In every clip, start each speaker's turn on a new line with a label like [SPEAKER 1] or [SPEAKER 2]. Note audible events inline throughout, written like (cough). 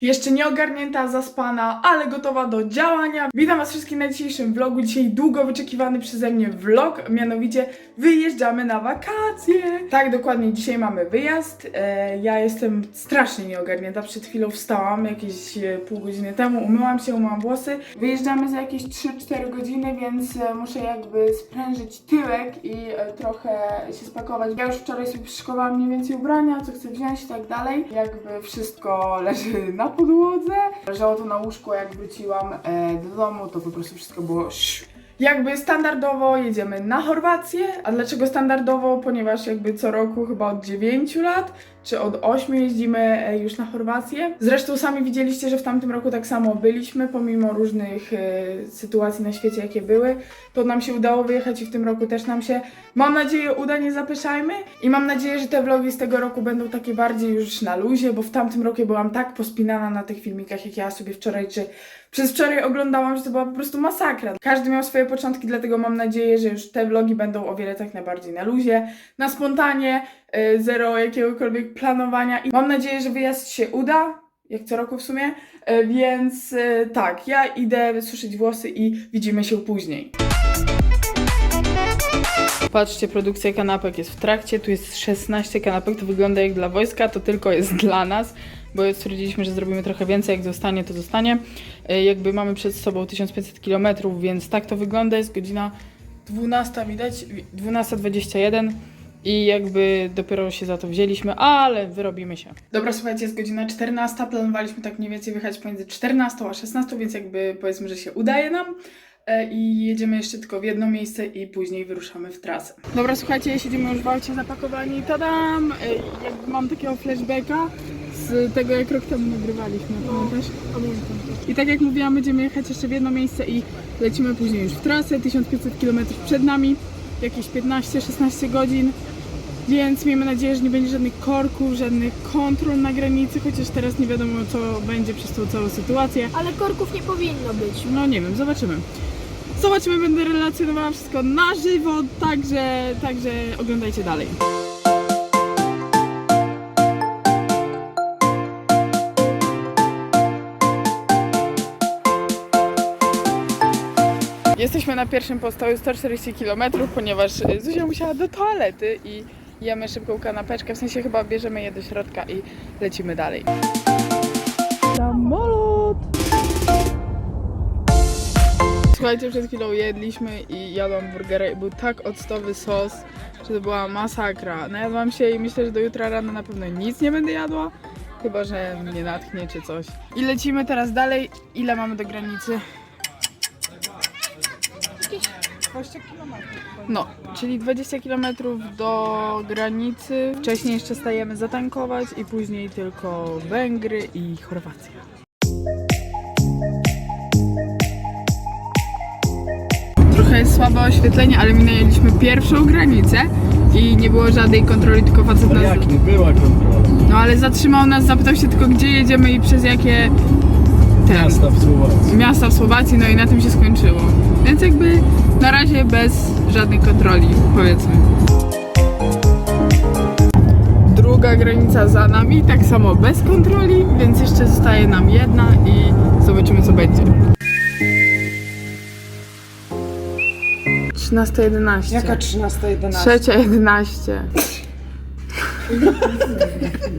[SPEAKER 1] Jeszcze nie ogarnięta, zaspana, ale gotowa do działania. Witam Was wszystkich na dzisiejszym vlogu. Dzisiaj długo wyczekiwany przeze mnie vlog, mianowicie wyjeżdżamy na wakacje. Tak, dokładnie, dzisiaj mamy wyjazd. E, ja jestem strasznie nieogarnięta. Przed chwilą wstałam, jakieś e, pół godziny temu, umyłam się, umyłam włosy. Wyjeżdżamy za jakieś 3-4 godziny, więc e, muszę jakby sprężyć tyłek i e, trochę się spakować. Ja już wczoraj sobie przyszykowałam mniej więcej ubrania, co chcę wziąć i tak dalej. Jakby wszystko leży na podłodze. Leżało to na łóżku, jak wróciłam e, do domu, to po prostu wszystko było jakby standardowo jedziemy na Chorwację. A dlaczego standardowo? Ponieważ jakby co roku chyba od 9 lat czy od 8 jeździmy e, już na Chorwację. Zresztą sami widzieliście, że w tamtym roku tak samo byliśmy, pomimo różnych e, sytuacji na świecie, jakie były. To nam się udało wyjechać i w tym roku też nam się, mam nadzieję, uda, nie zapyszajmy. I mam nadzieję, że te vlogi z tego roku będą takie bardziej już na luzie, bo w tamtym roku byłam tak pospinana na tych filmikach, jak ja sobie wczoraj czy przez wczoraj oglądałam, że to była po prostu masakra. Każdy miał swoje początki, dlatego mam nadzieję, że już te vlogi będą o wiele tak najbardziej na luzie, na spontanie, zero jakiegokolwiek planowania i mam nadzieję, że wyjazd się uda, jak co roku w sumie, y, więc y, tak, ja idę wysuszyć włosy i widzimy się później. Patrzcie, produkcja kanapek jest w trakcie. Tu jest 16 kanapek. To wygląda jak dla wojska, to tylko jest (laughs) dla nas, bo stwierdziliśmy, że zrobimy trochę więcej. Jak zostanie, to zostanie. E, Jakby mamy przed sobą 1500 km, więc tak to wygląda. Jest godzina 12, widać? 12.21. I jakby dopiero się za to wzięliśmy, ale wyrobimy się. Dobra, słuchajcie, jest godzina 14. Planowaliśmy tak mniej więcej wyjechać pomiędzy 14 a 16, więc jakby powiedzmy, że się udaje nam e, i jedziemy jeszcze tylko w jedno miejsce i później wyruszamy w trasę. Dobra, słuchajcie, siedzimy już w aucie zapakowani, tadam! E, Jakby mam takiego flashbacka z tego, jak rok temu nagrywaliśmy, pamiętasz? Pamiętam. I tak jak mówiłam, będziemy jechać jeszcze w jedno miejsce i lecimy później już w trasę, 1500 km przed nami, jakieś 15-16 godzin. Więc miejmy nadzieję, że nie będzie żadnych korków, żadnych kontrol na granicy, chociaż teraz nie wiadomo co będzie przez tą całą sytuację.
[SPEAKER 2] Ale korków nie powinno być.
[SPEAKER 1] No nie wiem, zobaczymy. Zobaczymy, będę relacjonowała wszystko na żywo, także, także oglądajcie dalej. Jesteśmy na pierwszym postoju 140 km, ponieważ Zuzia musiała do toalety i jemy szybką kanapeczkę, w sensie chyba bierzemy je do środka i lecimy dalej. Samolot! Słuchajcie, przed chwilą jedliśmy i jadłam burgera i był tak octowy sos, że to była masakra. Najadłam się i myślę, że do jutra rano na pewno nic nie będę jadła, chyba że mnie natchnie czy coś. I lecimy teraz dalej. Ile mamy do granicy? 20 km. No, czyli 20 km do granicy. Wcześniej jeszcze stajemy zatankować i później tylko Węgry i Chorwacja. Trochę jest słabe oświetlenie, ale minęliśmy pierwszą granicę i nie było żadnej kontroli, tylko facet nas...
[SPEAKER 3] Jak nie była kontrola?
[SPEAKER 1] No ale zatrzymał nas, zapytał się tylko gdzie jedziemy i przez jakie... Ten,
[SPEAKER 3] Miasta w Słowacji.
[SPEAKER 1] miasta w Słowacji, no i na tym się skończyło. Więc jakby na razie bez żadnej kontroli, powiedzmy. Druga granica za nami, tak samo bez kontroli, więc jeszcze zostaje nam jedna i zobaczymy co będzie. 13.11.
[SPEAKER 4] Jaka 13.11?
[SPEAKER 1] Trzecia 11.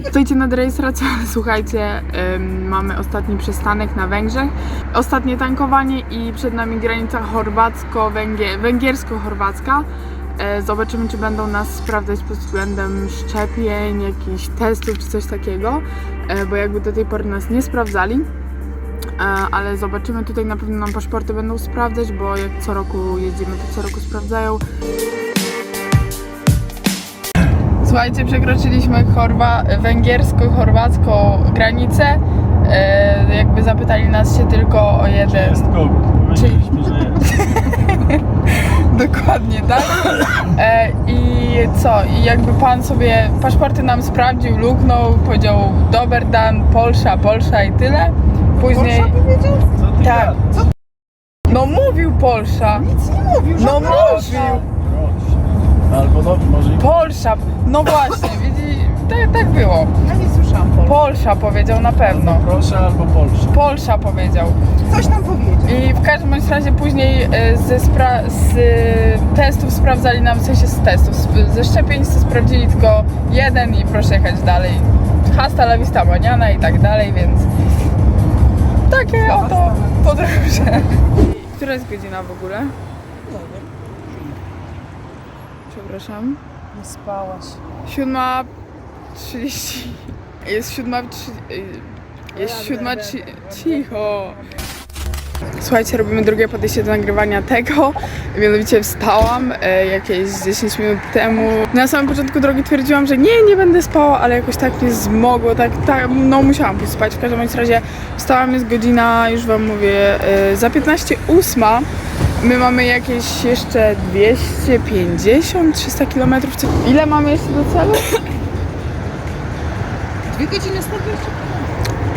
[SPEAKER 1] Stoicie nad rejestracją, słuchajcie, mamy ostatni przystanek na Węgrzech. Ostatnie tankowanie i przed nami granica chorwacko-węgiersko-chorwacka. E, Zobaczymy, czy będą nas sprawdzać pod względem szczepień, jakichś testów czy coś takiego, e, bo jakby do tej pory nas nie sprawdzali. E, Ale zobaczymy, tutaj na pewno nam paszporty będą sprawdzać, bo jak co roku jeździmy, to co roku sprawdzają. Słuchajcie, przekroczyliśmy chorwa, węgiersko-chorwacką granicę. E, jakby zapytali nas się tylko o jeden.
[SPEAKER 3] Jest COVID. Powiedzieliśmy, że jest. (laughs)
[SPEAKER 1] Dokładnie, tak? E, I co? I jakby pan sobie paszporty nam sprawdził, luknął, powiedział dober dan, Polsza, Polsza i tyle. Później.
[SPEAKER 4] powiedział?
[SPEAKER 3] Co ty
[SPEAKER 1] Tak.
[SPEAKER 3] gadasz?
[SPEAKER 1] No mówił Polsza.
[SPEAKER 4] Nic nie mówił,
[SPEAKER 1] No
[SPEAKER 4] żadna
[SPEAKER 1] mówił.
[SPEAKER 3] Proszę. Albo no, może i
[SPEAKER 1] Polsza. No właśnie, (laughs) widzi, tak, tak było.
[SPEAKER 4] Ja nie słyszałam.
[SPEAKER 1] Polsza powiedział na pewno.
[SPEAKER 3] Proszę albo Polsza.
[SPEAKER 1] Polsza powiedział.
[SPEAKER 4] Coś nam powiedział.
[SPEAKER 1] I w każdym bądź razie później e, ze spra- z e, testów sprawdzali nam, w sensie z testów, z- ze szczepień to sprawdzili tylko jeden i proszę jechać dalej. Hasta la vista maniana i tak dalej, więc takie oto podróże. (laughs) Która jest godzina w ogóle? Przepraszam.
[SPEAKER 4] Nie spałaś.
[SPEAKER 1] Siódma trzydzieści. Jest siódma trzy... Jest siódma trzy... Cicho. Słuchajcie, robimy drugie podejście do nagrywania tego. Mianowicie wstałam e, jakieś 10 minut temu. Na samym początku drogi twierdziłam, że nie, nie będę spała, ale jakoś tak mnie zmogło, tak, tak no musiałam pójść spać. W każdym razie wstałam, jest godzina, już wam mówię, e, za 15 ósma. My mamy jakieś jeszcze 250, 300 km. Ile mamy jeszcze do celu?
[SPEAKER 4] Dwie godziny 120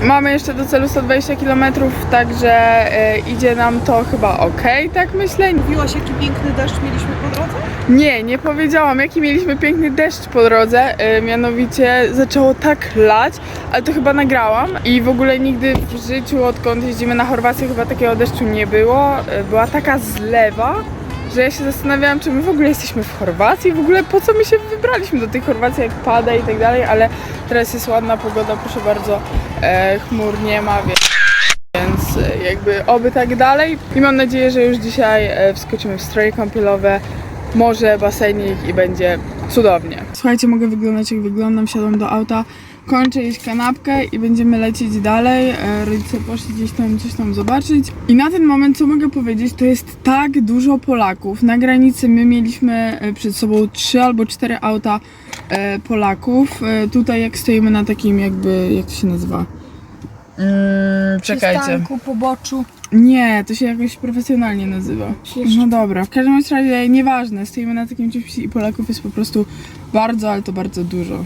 [SPEAKER 1] Mamy jeszcze do celu 120 km, także e, idzie nam to chyba ok, tak myślę.
[SPEAKER 4] Mówiłaś, jaki piękny deszcz mieliśmy po drodze?
[SPEAKER 1] Nie, nie powiedziałam, jaki mieliśmy piękny deszcz po drodze. E, mianowicie zaczęło tak lać, ale to chyba nagrałam. I w ogóle nigdy w życiu, odkąd jeździmy na Chorwację, chyba takiego deszczu nie było. E, była taka zlewa, że ja się zastanawiałam, czy my w ogóle jesteśmy w Chorwacji, w ogóle po co my się wybraliśmy do tej Chorwacji, jak pada i tak dalej, ale teraz jest ładna pogoda, proszę bardzo, chmur nie ma, więc e, jakby oby tak dalej. I mam nadzieję, że już dzisiaj e, wskoczymy w stroje kąpielowe, morze, basenik i będzie cudownie. Słuchajcie, mogę wyglądać jak wyglądam, siadam do auta, kończę jeść kanapkę i będziemy lecieć dalej. E, Rodzice poszli gdzieś tam coś tam zobaczyć. I na ten moment, co mogę powiedzieć, to jest tak dużo Polaków. Na granicy my mieliśmy e, przed sobą trzy albo cztery auta e, Polaków. E, Tutaj jak stoimy na takim jakby, jak to się nazywa?
[SPEAKER 2] Przystanku, poboczu.
[SPEAKER 1] Nie, to się jakoś profesjonalnie nazywa. No dobra, w każdym razie nieważne, stoimy na takim czymś i Polaków jest po prostu bardzo, ale to bardzo dużo.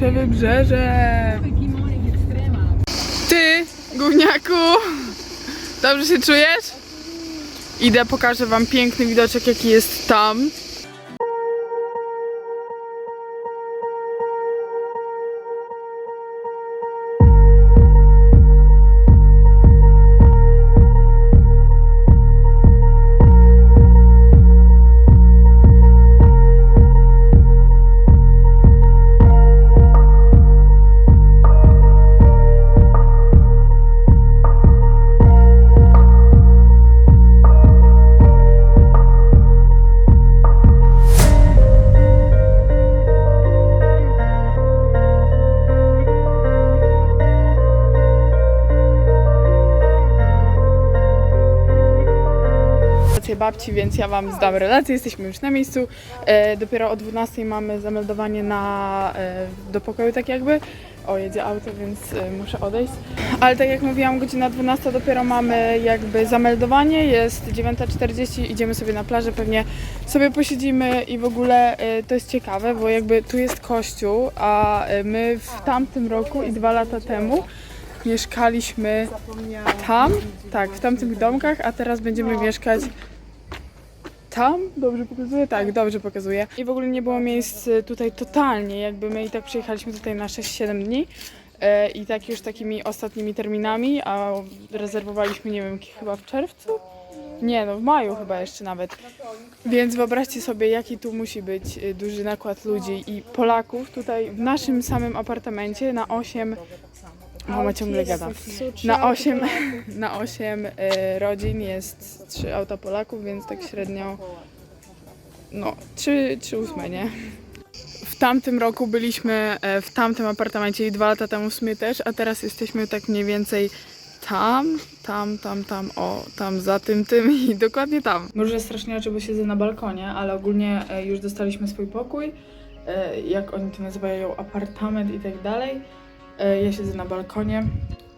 [SPEAKER 1] Nasze wybrzeże. Ty, gówniaku, dobrze się czujesz? Idę, pokażę wam piękny widoczek, jaki jest tam. Babci, więc ja Wam zdam relację. Jesteśmy już na miejscu. E, dopiero o 12 mamy zameldowanie na, e, do pokoju, tak jakby. O, jedzie auto, więc e, muszę odejść. Ale tak jak mówiłam, godzina 12 dopiero mamy jakby zameldowanie. Jest 9.40, idziemy sobie na plażę, pewnie sobie posiedzimy i w ogóle e, to jest ciekawe, bo jakby tu jest kościół, a e, my w tamtym roku i dwa lata temu mieszkaliśmy tam, tak, w tamtych domkach, a teraz będziemy mieszkać tam? Dobrze pokazuje? Tak, dobrze pokazuje. I w ogóle nie było miejsc y, tutaj totalnie, jakby my i tak przyjechaliśmy tutaj na 6-7 dni e, i tak już takimi ostatnimi terminami, a rezerwowaliśmy, nie wiem, chyba w czerwcu? Nie, no w maju chyba jeszcze nawet. Więc wyobraźcie sobie, jaki tu musi być y, duży nakład ludzi i Polaków tutaj w naszym samym apartamencie na 8 Mama ciągle gada. Na 8, (laughs) na 8 y, rodzin jest 3 auta Polaków, więc tak średnio no 3, 3 ósme, nie? W tamtym roku byliśmy e, w tamtym apartamencie i dwa lata temu w sumie też, a teraz jesteśmy tak mniej więcej tam, tam, tam, tam, o, tam za tym, tym i (laughs) dokładnie tam. Może strasznie oczy, bo siedzę na balkonie, ale ogólnie e, już dostaliśmy swój pokój, e, jak oni to nazywają, apartament i tak dalej. E, Ja siedzę na balkonie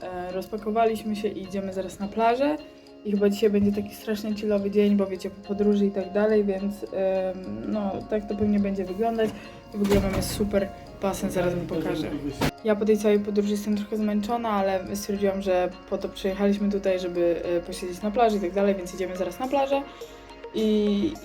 [SPEAKER 1] e, rozpakowaliśmy się i idziemy zaraz na plażę. I chyba dzisiaj będzie taki strasznie chillowy dzień, bo wiecie, po podróży i tak dalej, więc no tak to pewnie będzie wyglądać. W ogóle mamy super basen, zaraz wam pokażę. Ja po tej całej podróży jestem trochę zmęczona, ale stwierdziłam, że po to przyjechaliśmy tutaj, żeby e, posiedzieć na plaży i tak dalej, więc idziemy zaraz na plażę. I,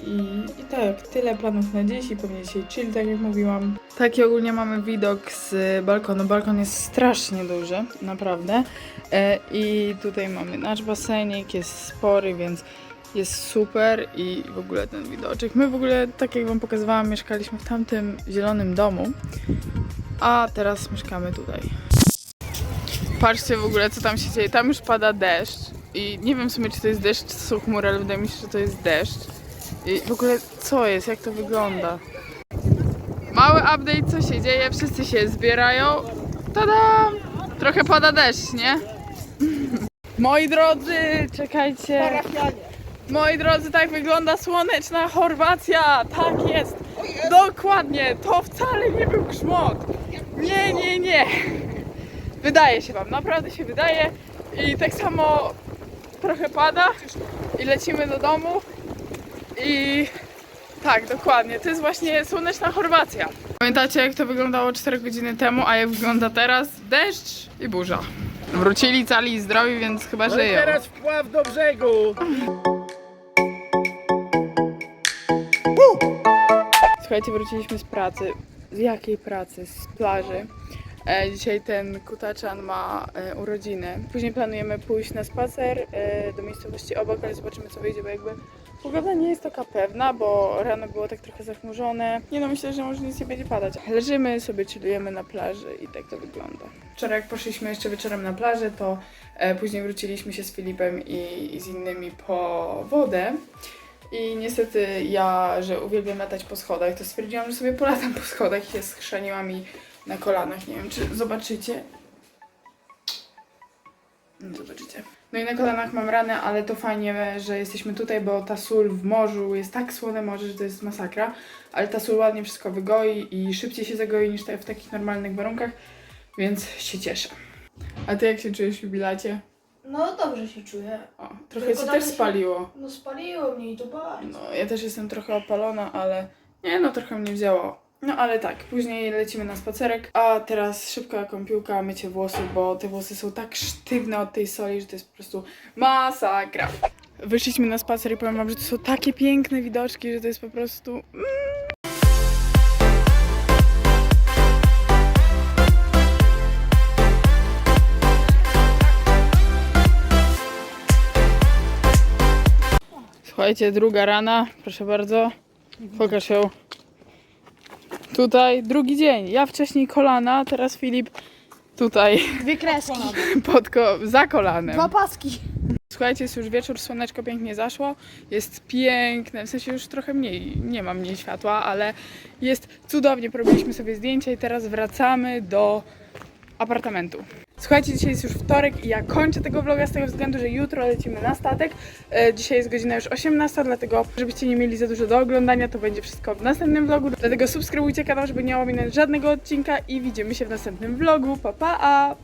[SPEAKER 1] i, I tak, tyle planów na dziś i pewnie dzisiaj chill, tak jak mówiłam. Taki ogólnie mamy widok z balkonu. Balkon jest strasznie duży, naprawdę. E, I tutaj mamy nasz basenik, jest spory, więc jest super i w ogóle ten widoczek. My w ogóle, tak jak wam pokazywałam, mieszkaliśmy w tamtym zielonym domu, a teraz mieszkamy tutaj. Patrzcie w ogóle, co tam się dzieje. Tam już pada deszcz i nie wiem w sumie, czy to jest deszcz, czy to są chmury, ale wydaje mi się, że to jest deszcz. I w ogóle, co jest, jak to wygląda? Mały update, co się dzieje, wszyscy się zbierają. Tada! Trochę pada deszcz, nie? (laughs) Moi drodzy, czekajcie. Moi drodzy, tak wygląda słoneczna Chorwacja. Tak jest. Dokładnie. To wcale nie był grzmot. Nie, nie, nie. Wydaje się wam, naprawdę się wydaje. I tak samo trochę pada i lecimy do domu. I tak, dokładnie. To jest właśnie słoneczna Chorwacja. Pamiętacie jak to wyglądało 4 godziny temu, a jak wygląda teraz? Deszcz i burza. Wrócili cali i zdrowi, więc chyba
[SPEAKER 3] No i
[SPEAKER 1] żyją.
[SPEAKER 3] teraz wpław do brzegu!
[SPEAKER 1] Słuchajcie, wróciliśmy z pracy. Z jakiej pracy? Z plaży. E, dzisiaj ten kutaczan ma e, urodziny. Później planujemy pójść na spacer e, do miejscowości obok, ale zobaczymy co wyjdzie, bo jakby pogoda nie jest taka pewna, bo rano było tak trochę zachmurzone. Nie no, myślę, że może nic nie będzie padać. Leżymy sobie, chillujemy na plaży i tak to wygląda. Wczoraj jak poszliśmy jeszcze wieczorem na plażę, to później wróciliśmy się z Filipem i, i z innymi po wodę. I niestety ja, że uwielbiam latać po schodach, to stwierdziłam, że sobie polatam po schodach i się schrzaniła mi na kolanach. Nie wiem, czy zobaczycie. Nie zobaczycie. No i na kolanach mam ranę, ale to fajnie, że jesteśmy tutaj, bo ta sól w morzu jest tak słone morze, że to jest masakra. Ale ta sól ładnie wszystko wygoi i szybciej się zagoi niż w takich normalnych warunkach, więc się cieszę. A ty jak się czujesz w jubilacie?
[SPEAKER 2] No dobrze się czuję.
[SPEAKER 1] O, trochę
[SPEAKER 2] Tylko
[SPEAKER 1] się
[SPEAKER 2] tam
[SPEAKER 1] też
[SPEAKER 2] się-
[SPEAKER 1] spaliło.
[SPEAKER 2] No spaliło mnie i to bardzo.
[SPEAKER 1] No, ja też jestem trochę opalona, ale nie, no trochę mnie wzięło. No ale tak, później lecimy na spacerek, a teraz szybka kąpiłka, mycie włosów, bo te włosy są tak sztywne od tej soli, że to jest po prostu masakra. Wyszliśmy na spacer i powiem wam, że to są takie piękne widoczki, że to jest po prostu... mm. Słuchajcie, druga rana, proszę bardzo. Pokaż ją. Tutaj drugi dzień. Ja wcześniej kolana, teraz Filip tutaj
[SPEAKER 2] Dwie kreski. (laughs)
[SPEAKER 1] pod ko- za kolanem.
[SPEAKER 2] Dwa paski.
[SPEAKER 1] Słuchajcie, jest już wieczór, słoneczko pięknie zaszło. Jest piękne, w sensie już trochę mniej, nie ma mniej światła, ale jest cudownie. Porobiliśmy sobie zdjęcia i teraz wracamy do apartamentu. Słuchajcie, dzisiaj jest już wtorek i ja kończę tego vloga z tego względu, że jutro lecimy na statek. E, dzisiaj jest godzina już 18, dlatego żebyście nie mieli za dużo do oglądania, to będzie wszystko w następnym vlogu. Dlatego subskrybujcie kanał, żeby nie ominąć żadnego odcinka i widzimy się w następnym vlogu. Pa, pa!